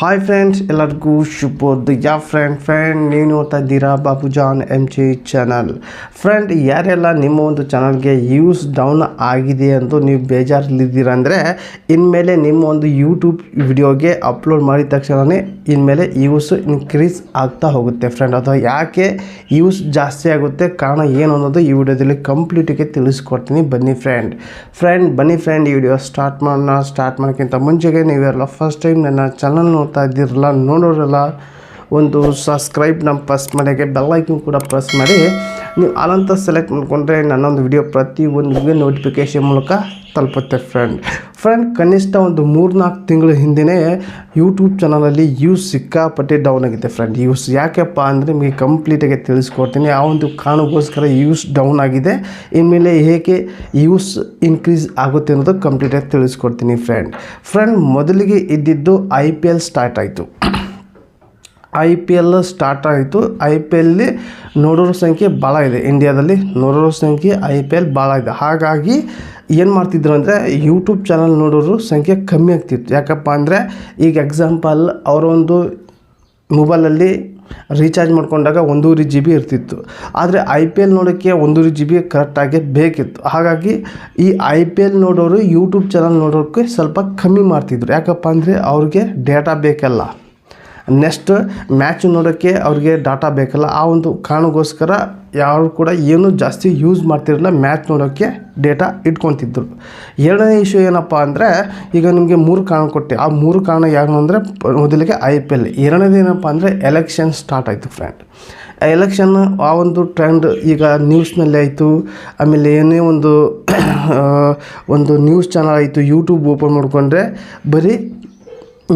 Hi friends ಎಲ್ಲರಿಗೂ ಶುಭೋದಯ friend friend ನೀವು ನೋಡ್ತಾ ಇದ್ದೀರಾ? Babu John M G channel friend ಯಾರೆಲ್ಲ ನಿಮ್ಮ ಒಂದು ಚಾನಲ್ಗೆ ಯೂಸ್ ಡೌನ್ ಆಗಿದೆ ಅಂತ ನೀವು ಬೇಜಾರಲ್ಲಿದ್ದೀರ ಅಂದರೆ, ಇನ್ಮೇಲೆ ನಿಮ್ಮ ಒಂದು ಯೂಟ್ಯೂಬ್ ವಿಡಿಯೋಗೆ ಅಪ್ಲೋಡ್ ಮಾಡಿದ ತಕ್ಷಣವೇ ಇನ್ಮೇಲೆ ಯೂಸ್ ಇನ್ಕ್ರೀಸ್ ಆಗ್ತಾ ಹೋಗುತ್ತೆ ಫ್ರೆಂಡ್ ಅದು ಯಾಕೆ ಯೂಸ್ ಜಾಸ್ತಿ ಆಗುತ್ತೆ, ಕಾರಣ ಏನು ಅನ್ನೋದು ಈ ವಿಡಿಯೋದಲ್ಲಿ ಕಂಪ್ಲೀಟಿಗೆ ತಿಳಿಸ್ಕೊಡ್ತೀನಿ. ಬನ್ನಿ ಫ್ರೆಂಡ್ ಫ್ರೆಂಡ್ ಬನ್ನಿ ಫ್ರೆಂಡ್ ಈ ವಿಡಿಯೋ ಸ್ಟಾರ್ಟ್ ಮಾಡೋಣ. ಸ್ಟಾರ್ಟ್ ಮಾಡೋಕ್ಕಿಂತ ಮುಂಚೆಗೆ ನೀವೆಲ್ಲ ಫಸ್ಟ್ ಟೈಮ್ ನನ್ನ ಚಾನಲ್ ನೋಡ್ತಾ ಇದ್ದೀರಲ್ಲ ನೋಡೋರಲ್ಲ ಒಂದು ಸಬ್ಸ್ಕ್ರೈಬ್ ನಮ್ಮ ಪ್ರೆಸ್ ಮನೆಗೆ ಬೆಲ್ಲೈಕನ್ ಕೂಡ ಪ್ರೆಸ್ ಮಾಡಿ. ನೀವು ಅನಂತ ಸೆಲೆಕ್ಟ್ ಮಾಡಿಕೊಂಡ್ರೆ ನನ್ನೊಂದು ವಿಡಿಯೋ ಪ್ರತಿ ಒಂದು ನೋಟಿಫಿಕೇಷನ್ ಮೂಲಕ ತಲುಪುತ್ತೆ ಫ್ರೆಂಡ್ ಫ್ರೆಂಡ್ ಕನಿಷ್ಠ ಒಂದು ಮೂರ್ನಾಲ್ಕು ತಿಂಗಳ ಹಿಂದೆಯೇ ಯೂಟ್ಯೂಬ್ ಚಾನಲಲ್ಲಿ ಯೂಸ್ ಸಿಕ್ಕಾಪಟ್ಟೆ ಡೌನ್ ಆಗಿದೆ ಫ್ರೆಂಡ್ ಯೂಸ್ ಯಾಕೆಪ್ಪ ಅಂದರೆ ನಿಮಗೆ ಕಂಪ್ಲೀಟಾಗಿ ತಿಳಿಸ್ಕೊಡ್ತೀನಿ. ಆ ಒಂದು ಕಾರಣಕ್ಕೋಸ್ಕರ ಯೂಸ್ ಡೌನ್ ಆಗಿದೆ. ಇನ್ಮೇಲೆ ಹೇಗೆ ಯೂಸ್ ಇನ್ಕ್ರೀಸ್ ಆಗುತ್ತೆ ಅನ್ನೋದು ಕಂಪ್ಲೀಟಾಗಿ ತಿಳಿಸ್ಕೊಡ್ತೀನಿ ಫ್ರೆಂಡ್ ಫ್ರೆಂಡ್ ಮೊದಲಿಗೆ ಇದ್ದಿದ್ದು ಐ ಪಿ ಎಲ್ ಸ್ಟಾರ್ಟ್ ಆಯಿತು. ಐ ಪಿ ಎಲ್ ಸ್ಟಾರ್ಟ್ ಆಯಿತು. ಐ ಪಿ ಎಲ್ಲಿ ನೋಡೋರ ಸಂಖ್ಯೆ ಭಾಳ ಇದೆ. ಇಂಡಿಯಾದಲ್ಲಿ ನೋಡೋರ ಸಂಖ್ಯೆ ಐ ಪಿ ಎಲ್ ಭಾಳ ಇದೆ. ಹಾಗಾಗಿ ಏನು ಮಾಡ್ತಿದ್ರು ಅಂದರೆ ಯೂಟ್ಯೂಬ್ ಚಾನಲ್ ನೋಡೋರು ಸಂಖ್ಯೆ ಕಮ್ಮಿ ಆಗ್ತಿತ್ತು. ಯಾಕಪ್ಪ ಅಂದರೆ ಈಗ ಎಕ್ಸಾಂಪಲ್ ಅವರೊಂದು ಮೊಬೈಲಲ್ಲಿ ರೀಚಾರ್ಜ್ ಮಾಡಿಕೊಂಡಾಗ ಒಂದೂವರೆ ಜಿ ಬಿ ಇರ್ತಿತ್ತು. ಆದರೆ ಐ ಪಿ ಎಲ್ ನೋಡೋಕ್ಕೆ ಒಂದೂವರೆ ಜಿ ಬಿ ಕರೆಕ್ಟಾಗಿ ಬೇಕಿತ್ತು. ಹಾಗಾಗಿ ಈ ಐ ಪಿ ಎಲ್ ನೋಡೋರು ಯೂಟ್ಯೂಬ್ ಚಾನಲ್ ನೋಡೋಕ್ಕೆ ಸ್ವಲ್ಪ ಕಮ್ಮಿ ಮಾಡ್ತಿದ್ರು. ಯಾಕಪ್ಪ ಅಂದರೆ ಅವ್ರಿಗೆ ಡೇಟಾ ಬೇಕಲ್ಲ. ನೆಕ್ಸ್ಟ್ ಮ್ಯಾಚ್ ನೋಡೋಕ್ಕೆ ಅವ್ರಿಗೆ ಡಾಟಾ ಬೇಕಲ್ಲ, ಆ ಒಂದು ಕಾರಣಕ್ಕೋಸ್ಕರ ಯಾರು ಕೂಡ ಏನು ಜಾಸ್ತಿ ಯೂಸ್ ಮಾಡ್ತಿರಲಿಲ್ಲ ಮ್ಯಾಚ್ ನೋಡೋಕ್ಕೆ ಡೇಟಾ ಇಟ್ಕೊತಿದ್ರು. ಎರಡನೇ ಇಶ್ಯೂ ಏನಪ್ಪ ಅಂದರೆ, ಈಗ ನಿಮಗೆ ಮೂರು ಕಾರಣ ಕೊಟ್ಟೆ. ಆ ಮೂರು ಕಾರಣ ಯಾರು ಅಂದರೆ, ಮೊದಲಿಗೆ ಐ ಪಿ ಎಲ್ ಎರಡನೇದೇನಪ್ಪ ಅಂದರೆ ಎಲೆಕ್ಷನ್ ಸ್ಟಾರ್ಟ್ ಆಯಿತು ಫ್ರೆಂಡ್ ಎಲೆಕ್ಷನ್ ಆ ಒಂದು ಟ್ರೆಂಡ್ ಈಗ ನ್ಯೂಸ್ನಲ್ಲಿ ಆಯಿತು. ಆಮೇಲೆ ಏನೇ ಒಂದು ಒಂದು ನ್ಯೂಸ್ ಚಾನಲ್ ಆಯಿತು ಯೂಟ್ಯೂಬ್ ಓಪನ್ ಮಾಡಿಕೊಂಡ್ರೆ, ಬರೀ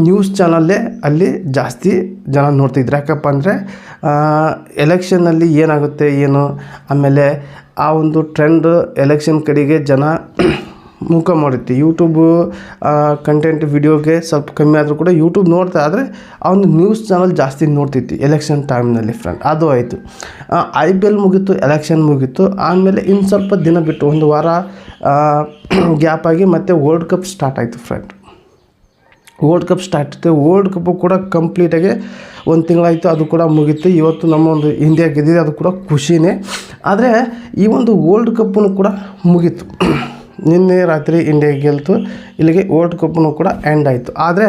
ನ್ಯೂಸ್ ಚಾನಲ್ಲೇ ಅಲ್ಲಿ ಜಾಸ್ತಿ ಜನ ನೋಡ್ತಿದ್ರು. ಯಾಕಪ್ಪ ಅಂದರೆ ಎಲೆಕ್ಷನ್ನಲ್ಲಿ ಏನಾಗುತ್ತೆ, ಏನು? ಆಮೇಲೆ ಆ ಒಂದು ಟ್ರೆಂಡ್ ಎಲೆಕ್ಷನ್ ಕಡೆಗೆ ಜನ ಮುಖ ಮಾಡುತ್ತೆ ಯೂಟ್ಯೂಬು ಕಂಟೆಂಟ್ ವಿಡಿಯೋಗೆ ಸ್ವಲ್ಪ ಕಮ್ಮಿ ಆದರೂ ಕೂಡ ಯೂಟ್ಯೂಬ್ ನೋಡ್ತಾ ಆದರೆ ಆ ಒಂದು ನ್ಯೂಸ್ ಚಾನಲ್ ಜಾಸ್ತಿ ನೋಡ್ತಿತ್ತು ಎಲೆಕ್ಷನ್ ಟೈಮ್ನಲ್ಲಿ ಫ್ರೆಂಡ್ ಅದು ಆಯಿತು. ಐ ಪಿ ಎಲ್ ಮುಗೀತು ಎಲೆಕ್ಷನ್ ಮುಗೀತು. ಆಮೇಲೆ ಇನ್ನು ಸ್ವಲ್ಪ ದಿನ ಬಿಟ್ಟು ಒಂದು ವಾರ ಗ್ಯಾಪ್ ಆಗಿ ಮತ್ತೆ ವರ್ಲ್ಡ್ ಕಪ್ ಸ್ಟಾರ್ಟ್ ಆಯಿತು ಫ್ರೆಂಡ್ ವರ್ಲ್ಡ್ ಕಪ್ ಸ್ಟಾರ್ಟ್ ಇತ್ತು. ವರ್ಲ್ಡ್ ಕಪ್ಪು ಕೂಡ ಕಂಪ್ಲೀಟಾಗಿ ಒಂದು ತಿಂಗಳಾಯಿತು. ಅದು ಕೂಡ ಮುಗೀತು. ಇವತ್ತು ನಮ್ಮ ಒಂದು ಇಂಡಿಯಾ ಗೆದ್ದಿದೆ. ಅದು ಕೂಡ ಖುಷಿನೇ. ಆದರೆ ಈ ಒಂದು ವರ್ಲ್ಡ್ ಕಪ್ಪನ್ನು ಕೂಡ ಮುಗೀತು. ನಿನ್ನೆ ರಾತ್ರಿ ಇಂಡಿಯಾ ಗೆಲ್ತು. ಇಲ್ಲಿಗೆ ವರ್ಲ್ಡ್ ಕಪ್ಪನ್ನು ಕೂಡ ಎಂಡ್ ಆಯಿತು. ಆದರೆ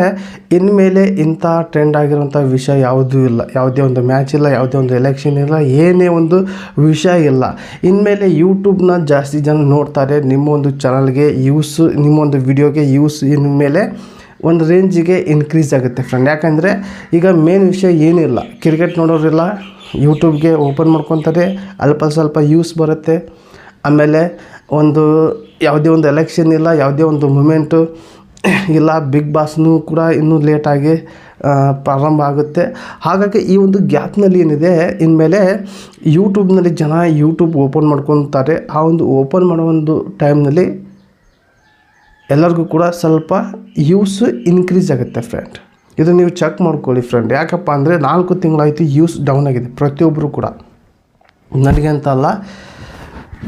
ಇನ್ಮೇಲೆ ಇಂಥ ಟ್ರೆಂಡ್ ಆಗಿರುವಂಥ ವಿಷಯ ಯಾವುದೂ ಇಲ್ಲ. ಯಾವುದೇ ಒಂದು ಮ್ಯಾಚ್ ಇಲ್ಲ. ಯಾವುದೇ ಒಂದು ಎಲೆಕ್ಷನ್ ಇಲ್ಲ. ಏನೇ ಒಂದು ವಿಷಯ ಇಲ್ಲ. ಇನ್ಮೇಲೆ ಯೂಟ್ಯೂಬ್ನ ಜಾಸ್ತಿ ಜನ ನೋಡ್ತಾರೆ. ನಿಮ್ಮ ಒಂದು ಚಾನಲ್ಗೆ ಯೂಸ್ ನಿಮ್ಮೊಂದು ವಿಡಿಯೋಗೆ ಯೂಸ್ ಇನ್ಮೇಲೆ ಒಂದು ರೇಂಜಿಗೆ ಇನ್ಕ್ರೀಸ್ ಆಗುತ್ತೆ ಫ್ರೆಂಡ್ ಯಾಕಂದರೆ ಈಗ ಮೇನ್ ವಿಷಯ ಏನಿಲ್ಲ ಕ್ರಿಕೆಟ್ ನೋಡೋರಿಲ್ಲ ಯೂಟ್ಯೂಬ್ಗೆ ಓಪನ್ ಮಾಡ್ಕೊತಾರೆ, ಅಲ್ಪ ಸ್ವಲ್ಪ ಯೂಸ್ ಬರುತ್ತೆ. ಆಮೇಲೆ ಒಂದು ಯಾವುದೇ ಒಂದು ಎಲೆಕ್ಷನ್ ಇಲ್ಲ, ಯಾವುದೇ ಒಂದು ಮೂಮೆಂಟು ಇಲ್ಲ ಬಿಗ್ ಬಾಸ್ನೂ ಕೂಡ ಇನ್ನೂ ಲೇಟಾಗಿ ಪ್ರಾರಂಭ ಆಗುತ್ತೆ. ಹಾಗಾಗಿ ಈ ಒಂದು ಗ್ಯಾಪ್ನಲ್ಲಿ ಏನಿದೆ, ಇನ್ಮೇಲೆ ಯೂಟ್ಯೂಬ್ನಲ್ಲಿ ಜನ ಯೂಟ್ಯೂಬ್ ಓಪನ್ ಮಾಡ್ಕೊತಾರೆ. ಆ ಒಂದು ಓಪನ್ ಮಾಡೋ ಒಂದು ಟೈಮ್ನಲ್ಲಿ ಎಲ್ಲರಿಗೂ ಕೂಡ ಸ್ವಲ್ಪ ಯೂಸ್ ಇನ್ಕ್ರೀಸ್ ಆಗುತ್ತೆ ಫ್ರೆಂಡ್ ಇದು ನೀವು ಚೆಕ್ ಮಾಡ್ಕೊಳ್ಳಿ ಫ್ರೆಂಡ್ ಯಾಕಪ್ಪ ಅಂದರೆ ನಾಲ್ಕು ತಿಂಗಳಾಯಿತು ಯೂಸ್ ಡೌನ್ ಆಗಿದೆ ಪ್ರತಿಯೊಬ್ಬರು ಕೂಡ. ನನಗೆ ಅಂತ ಅಲ್ಲ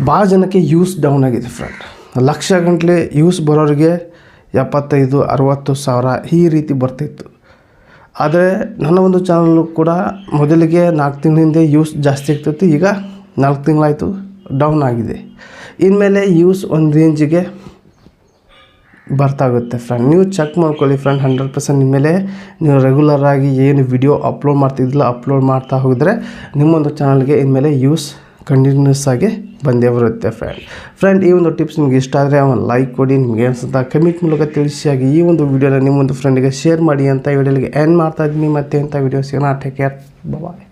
ಭಾಳ ಜನಕ್ಕೆ ಯೂಸ್ ಡೌನ್ ಆಗಿದೆ ಫ್ರೆಂಡ್ ಲಕ್ಷ ಗಂಟಲೆ ಯೂಸ್ ಬರೋರಿಗೆ ಎಪ್ಪತ್ತೈದು, ಅರುವತ್ತು ಸಾವಿರ ಈ ರೀತಿ ಬರ್ತಿತ್ತು. ಆದರೆ ನನ್ನ ಒಂದು ಚಾನಲ್ಲು ಕೂಡ ಮೊದಲಿಗೆ ನಾಲ್ಕು ತಿಂಗಳಿಂದ ಯೂಸ್ ಜಾಸ್ತಿ ಆಗ್ತಿತ್ತು, ಈಗ ನಾಲ್ಕು ತಿಂಗಳಾಯಿತು ಡೌನ್ ಆಗಿದೆ. ಇನ್ಮೇಲೆ ಯೂಸ್ ಒಂದು ರೇಂಜಿಗೆ ಬರ್ತಾಗುತ್ತೆ ಫ್ರೆಂಡ್ ನೀವು ಚೆಕ್ ಮಾಡ್ಕೊಳ್ಳಿ ಫ್ರೆಂಡ್ ಹಂಡ್ರೆಡ್ ಪರ್ಸೆಂಟ್ ಮೇಲೆ ನೀವು ರೆಗ್ಯುಲರ್ ಆಗಿ ಏನು ವಿಡಿಯೋ ಅಪ್ಲೋಡ್ ಮಾಡ್ತಿದ್ದಿಲ್ಲ ಅಪ್ಲೋಡ್ ಮಾಡ್ತಾ ಹೋದರೆ ನಿಮ್ಮೊಂದು ಚಾನಲ್ಗೆ ಇನ್ಮೇಲೆ ಯೂಸ್ ಕಂಟಿನ್ಯೂಸ್ ಆಗಿ ಬಂದೇ ಬರುತ್ತೆ ಫ್ರೆಂಡ್ ಫ್ರೆಂಡ್ ಈ ಒಂದು ಟಿಪ್ಸ್ ನಿಮಗೆ ಇಷ್ಟ ಆದರೆ ಅವನು ಲೈಕ್ ಕೊಡಿ, ನಿಮಗೆ ಅನ್ಸುತ್ತಾ ಕಮೆಂಟ್ ಮೂಲಕ ತಿಳಿಸಿ. ಆಗಿ ಈ ಒಂದು ವಿಡಿಯೋನ ನಿಮ್ಮೊಂದು ಫ್ರೆಂಡಿಗೆ ಶೇರ್ ಮಾಡಿ ಅಂತ ವಿಡಿಯೋಲಿಗೆ ಎಂಡ್ ಮಾಡ್ತಾ ಇದ್ದೀನಿ. ಮತ್ತೆ ಅಂತ ವಿಡಿಯೋಸ್ ಏನೋ ಟೇಕ್ ಕೇರ್ ಬಾಯ್